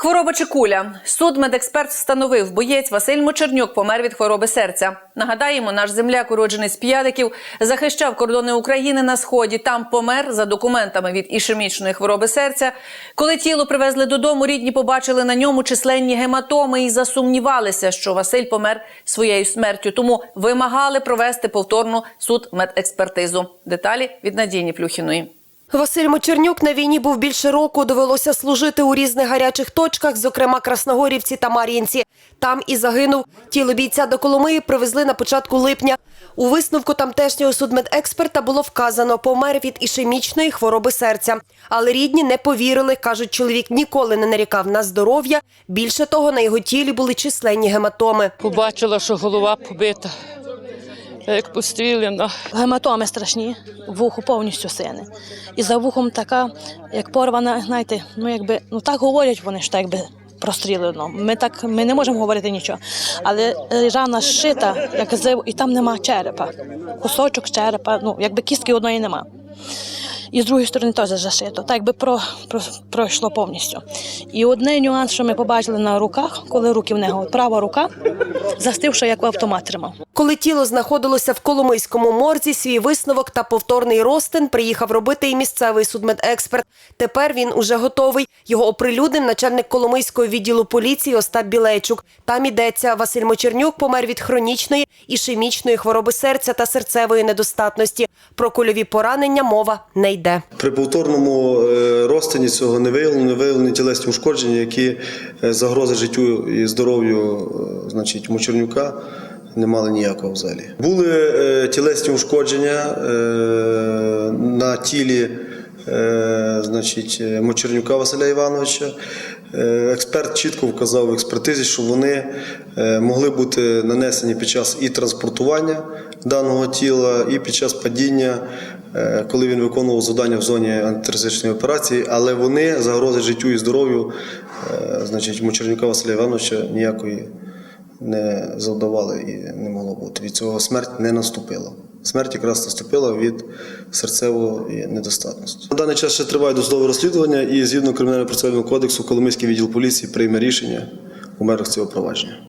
Хвороба чи куля. Суд медексперт встановив, боєць Василь Мочернюк помер від хвороби серця. Нагадаємо, наш земляк, уроджений з п'ядиків, захищав кордони України на сході. Там помер за документами від ішемічної хвороби серця. Коли тіло привезли додому, рідні побачили на ньому численні гематоми і засумнівалися, що Василь помер своєю смертю. Тому вимагали провести повторну суд медекспертизу. Деталі від Надії Плюхіної. Василь Мочернюк на війні був більше року. Довелося служити у різних гарячих точках, зокрема Красногорівці та Мар'їнці. Там і загинув. Тіло бійця до Коломиї привезли на початку липня. У висновку тамтешнього судмедексперта було вказано, помер від ішемічної хвороби серця. Але рідні не повірили. кажуть, чоловік ніколи не нарікав на здоров'я. Більше того, на його тілі були численні гематоми. Побачила, що голова побита, як постріляна. Гематоми страшні, вухо повністю сине. І за вухом така, як порвана, знаєте, ну якби ну так говорять вони, що якби прострілено. Ми так ми не можемо говорити нічого. Але рана зшита, як зив, і там нема черепа. Кусочок черепа, ну якби кістки одної нема. І з другої сторони теж зашито, так якби про, про, пройшло повністю. І одне нюанс, що ми побачили на руках, коли руки в нього права рука, застивши, як автомат тримав. Коли тіло знаходилося в Коломийському морзі, свій висновок та повторний розтин приїхав робити і місцевий судмедексперт. Тепер він уже готовий. Його оприлюднив начальник Коломийського відділу поліції Остап Білейчук. Там йдеться, Василь Мочернюк помер від хронічної ішемічної хвороби серця та серцевої недостатності. Про кульові поранення мова не йде. При повторному е, розтині цього не виявлено, не виявлені тілесні ушкодження, які е, загрози життю і здоров'ю е, значить, Мочернюка не мали ніякого взагалі. Були е, тілесні ушкодження е, на тілі е, значить, е, Мочернюка Василя Івановича. Е, Експерт чітко вказав в експертизі, що вони е, могли бути нанесені під час і транспортування даного тіла, і під час падіння, коли він виконував завдання в зоні антитерористичної операції, але вони загрози життю і здоров'ю значить, Мочернюка Василя Івановича ніякої не завдавали і не могло бути. Від цього смерть не наступила. Смерть якраз наступила від серцевої недостатності. На даний час ще триває досудове розслідування, і згідно кримінально процесуального кодексу Коломийський відділ поліції прийме рішення у межах цього провадження.